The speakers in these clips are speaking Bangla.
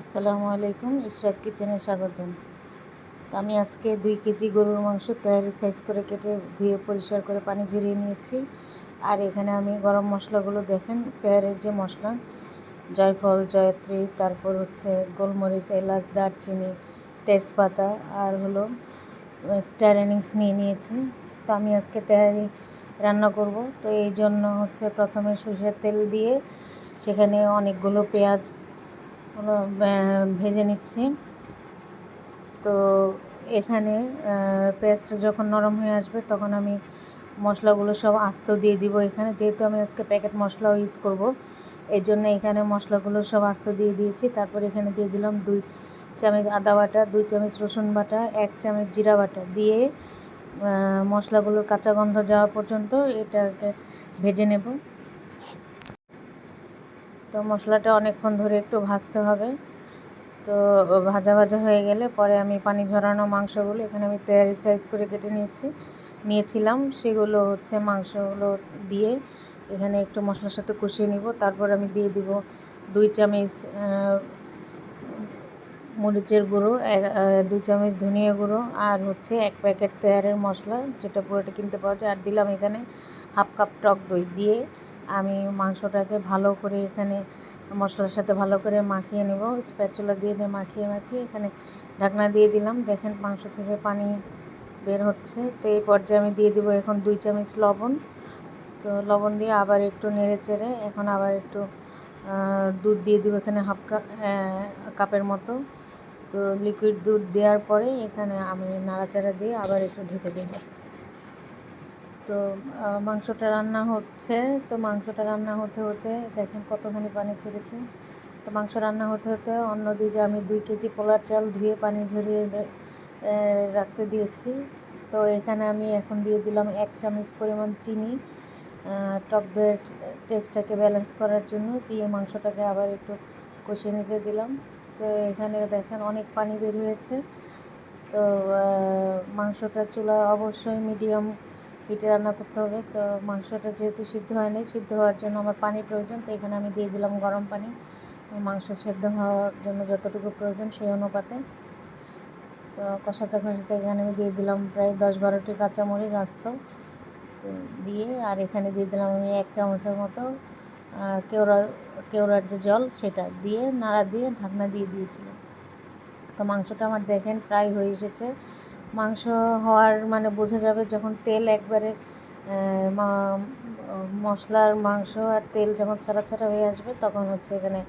আসসালামু আলাইকুম, ইশরাত কিচেনে স্বাগতম। তো আমি আজকে দুই কেজি গরুর মাংস তৈরি সাইজ করে কেটে ধুয়ে পরিষ্কার করে পানি ঝরিয়ে নিয়েছি। আর এখানে আমি গরম মশলাগুলো দেখেন তৈরির যে মশলা, জয়ফল, জয়ত্রী, তারপর হচ্ছে গোলমরিচ, এলাচ, দারচিনি, তেজপাতা, আর হলো স্টার এনিংস নিয়ে নিয়েছি। তো আমি আজকে তেহারি রান্না করব। তো এই জন্য হচ্ছে প্রথমে সরষের তেল দিয়ে সেখানে অনেকগুলো পেঁয়াজ হলো ভেজে নিচ্ছি। তো এখানে পেঁয়াজটা যখন নরম হয়ে আসবে তখন আমি মশলাগুলো সব আস্ত দিয়ে দিব এখানে। যেহেতু আমি আজকে প্যাকেট মশলাও ইউজ করব এই জন্য এখানে মশলাগুলো সব আস্ত দিয়ে দিয়েছি। তারপর এখানে দিয়ে দিলাম দুই চামচ আদা বাটা, দুই চামচ রসুন বাটা, এক চামচ জিরা বাটা দিয়ে মশলাগুলোর কাঁচা গন্ধ যাওয়া পর্যন্ত এটাকে ভেজে নেব। তো মশলাটা অনেকক্ষণ ধরে একটু ভাজতে হবে। তো ভাজা ভাজা হয়ে গেলে পরে আমি পানি ঝরানো মাংসগুলো, এখানে আমি তেয়ারি সাইজ করে কেটে নিয়েছি, নিয়েছিলাম। সেগুলো হচ্ছে মাংসগুলো দিয়ে এখানে একটু মশলার সাথে কষিয়ে নিব। তারপর আমি দিয়ে দিব দুই চামচ মরিচের গুঁড়ো দুই চামচ ধনিয়া গুঁড়ো আর হচ্ছে এক প্যাকেট তেয়ারের মশলা, যেটা পুরোটা কিনতে পাওয়া যায়। আর দিলাম এখানে হাফ কাপ টক দই দিয়ে আমি মাংসটাকে ভালো করে এখানে মশলার সাথে ভালো করে মাখিয়ে নেব। স্প্যাচুলা দিয়ে দিয়ে মাখিয়ে মাখিয়ে এখানে ঢাকনা দিয়ে দিলাম। দেখেন মাংস থেকে পানি বের হচ্ছে। তো এই পর্যায়ে আমি দিয়ে দিব এখন দুই চামচ লবণ। তো লবণ দিয়ে আবার একটু নেড়ে চেড়ে এখন আবার একটু দুধ দিয়ে দিব এখানে হাফ কাপ কাপের মতো। তো লিকুইড দুধ দেওয়ার পরে এখানে আমি নাড়াচাড়া দিয়ে আবার একটু ঢেকে দেবো। তো মাংসটা রান্না হচ্ছে। তো মাংসটা রান্না হতে হতে দেখেন কতখানি পানি ছেড়েছে। তো মাংস রান্না হতে হতে অন্যদিকে আমি দুই কেজি পোলার চাল ধুয়ে পানি ঝরিয়ে রাখতে দিয়েছি। তো এখানে আমি এখন দিয়ে দিলাম এক চামচ পরিমাণ চিনি টক দইয়ের টেস্টটাকে ব্যালেন্স করার জন্য। দিয়ে মাংসটাকে আবার একটু কষিয়ে নিতে দিলাম। তো এখানে দেখেন অনেক পানি বের হয়েছে। তো মাংসটা চুলা অবশ্যই মিডিয়াম হিটে রান্না করতে হবে। তো মাংসটা যেহেতু সিদ্ধ হয়নি, সিদ্ধ হওয়ার জন্য আমার পানি প্রয়োজন, তো এখানে আমি দিয়ে দিলাম গরম পানি। মাংস সেদ্ধ হওয়ার জন্য যতটুকু প্রয়োজন সেই অনুপাতে। তো কষাতে কষাতে এখানে আমি দিয়ে দিলাম প্রায় দশ বারোটি কাঁচামরিচ আস্ত। তো দিয়ে আর এখানে দিয়ে দিলাম আমি এক চামচের মতো কেওড়া, কেওড়ার যে জল সেটা দিয়ে নাড়া দিয়ে ঢাকনা দিয়ে দিয়েছিলাম। তো মাংসটা আমার দেখেন প্রায় হয়ে এসেছে। মাংস হওয়ার মানে বোঝা যাবে যখন তেল একবারে মশলার মাংস আর তেল যখন ছাড়া ছাড়া হয়ে আসবে তখন হচ্ছে এখানে,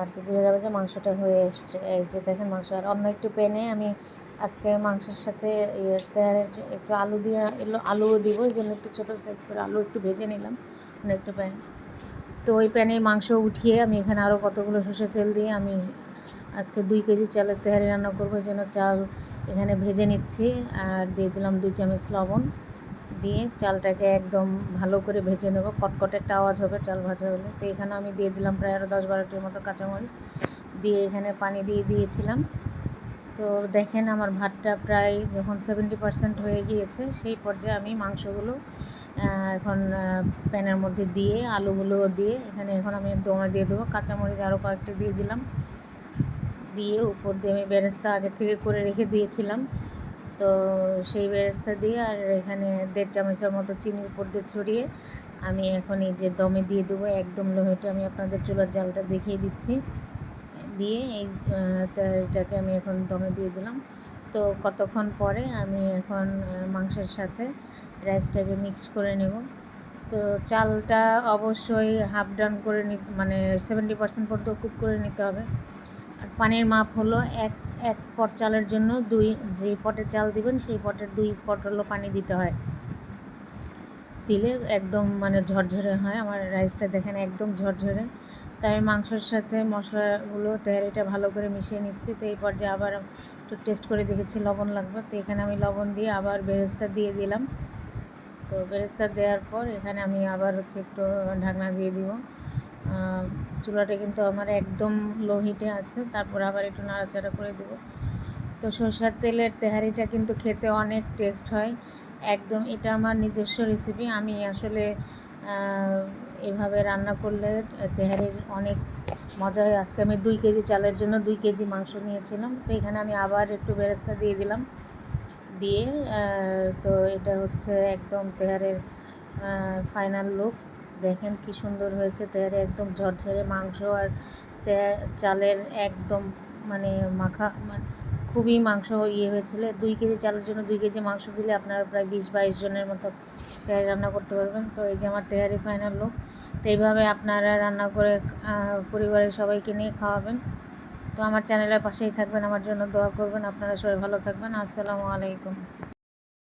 আর কি বোঝা যাবে যে মাংসটা হয়ে এসছে। এই যে দেখেন মাংস, আর অন্য একটু প্যানে আমি আজকে মাংসের সাথে একটু আলু দিয়ে, এলো আলুও দিব, এই জন্য একটু ছোটো সাইজ করে আলু একটু ভেজে নিলাম, অন্য একটু প্যান। তো ওই প্যানে মাংস উঠিয়ে আমি এখানে আরও কতগুলো সর্ষের তেল দিয়ে আমি আজকে দুই কেজি চালের তেহারি রান্না করব জন্য চাল এখানে ভেজে নিচ্ছি আর দিয়ে দিলাম দুই চামচ লবণ। দিয়ে চালটাকে একদম ভালো করে ভেজে নেব। কটকট একটা আওয়াজ হবে চাল ভাজা হলে। তো এখানে আমি দিয়ে দিলাম প্রায় আরও দশ বারোটির মতো কাঁচামরিচ। দিয়ে এখানে পানি দিয়ে দিয়েছিলাম। তো দেখেন আমার ভাতটা প্রায় যখন সেভেন্টি পারসেন্ট হয়ে গিয়েছে, সেই পর্যায়ে আমি মাংসগুলো এখন প্যানের মধ্যে দিয়ে আলুগুলো দিয়ে এখানে এখন আমি দমে দিয়ে দেবো। কাঁচামরিচ আরও কয়েকটা দিয়ে দিলাম। দিয়ে উপর দিয়ে আমি বেরেস্তা আগে থেকে করে রেখে দিয়েছিলাম। তো সেই বেরেস্তা দিয়ে আর এখানে দেড় চামচের মতো চিনি উপর দিয়ে ছড়িয়ে আমি এখন এই যে দমে দিয়ে দেবো, একদম লোহেটে আমি আপনাদের চুলার জালটা দেখিয়ে দিচ্ছি। দিয়ে এই এটাকে আমি এখন দমে দিয়ে দিলাম। তো কতক্ষণ পরে আমি এখন মাংসের সাথে রাইসটাকে মিক্সড করে নেব। তো চালটা অবশ্যই হাফ ডাউন করে নি মানে সেভেন্টি পার্সেন্ট পর্যন্ত কুক করে নিতে হবে। পানির মাপ হলো এক এক পট চালের জন্য দুই, যে পটে চাল দিবেন সেই পটের দুই পট হলো পানি দিতে হয়। দিলে একদম মানে ঝরঝরে হয়। আমার রাইসটা দেখেন একদম ঝরঝরে। তাই আমি মাংসর সাথে মশলাগুলো, তেহারিটা ভালো করে মিশিয়ে নিচ্ছি। তো এই পর্যায়ে আবার একটু টেস্ট করে দেখেছি, লবণ লাগবে। তো এখানে আমি লবণ দিয়ে আবার বেরেস্তা দিয়ে দিলাম। তো বেরেস্তা দেওয়ার পর এখানে আমি আবার হচ্ছে একটু ঢাকনা দিয়ে দিব। চুলাটা কিন্তু আমার একদম লো হিটে আছে। তারপর আবার একটু নাড়াচাড়া করে দেবো। তো সরষের তেলের তেহারিটা কিন্তু খেতে অনেক টেস্ট হয়। একদম এটা আমার নিজস্ব রেসিপি আমি আসলে এভাবে রান্না করলে তেহারির অনেক মজা হয়। আজকে আমি দুই কেজি চালের জন্য দুই কেজি মাংস নিয়েছিলাম। তো এখানে আমি আবার একটু বেরেস্তা দিয়ে দিলাম। দিয়ে তো এটা হচ্ছে একদম তেহারের ফাইনাল লুক দেখেন কি সুন্দর হয়েছে তেহারে একদম ঝরঝরে মাংস আর চালের একদম মানে মাখা মানে খুবই মাংস ইয়ে হয়েছিল। দুই কেজি চালের জন্য দুই কেজি মাংস দিলে আপনারা প্রায় বিশ বাইশ জনের মতো তেহারি রান্না করতে পারবেন। তো এই যে আমার তেহারি ফাইনাল লোক তো এইভাবে আপনারা রান্না করে পরিবারের সবাইকে নিয়ে খাওয়াবেন। তো আমার চ্যানেলের পাশেই থাকবেন, আমার জন্য দোয়া করবেন। আপনারা সবাই ভালো থাকবেন। আসসালামু আলাইকুম।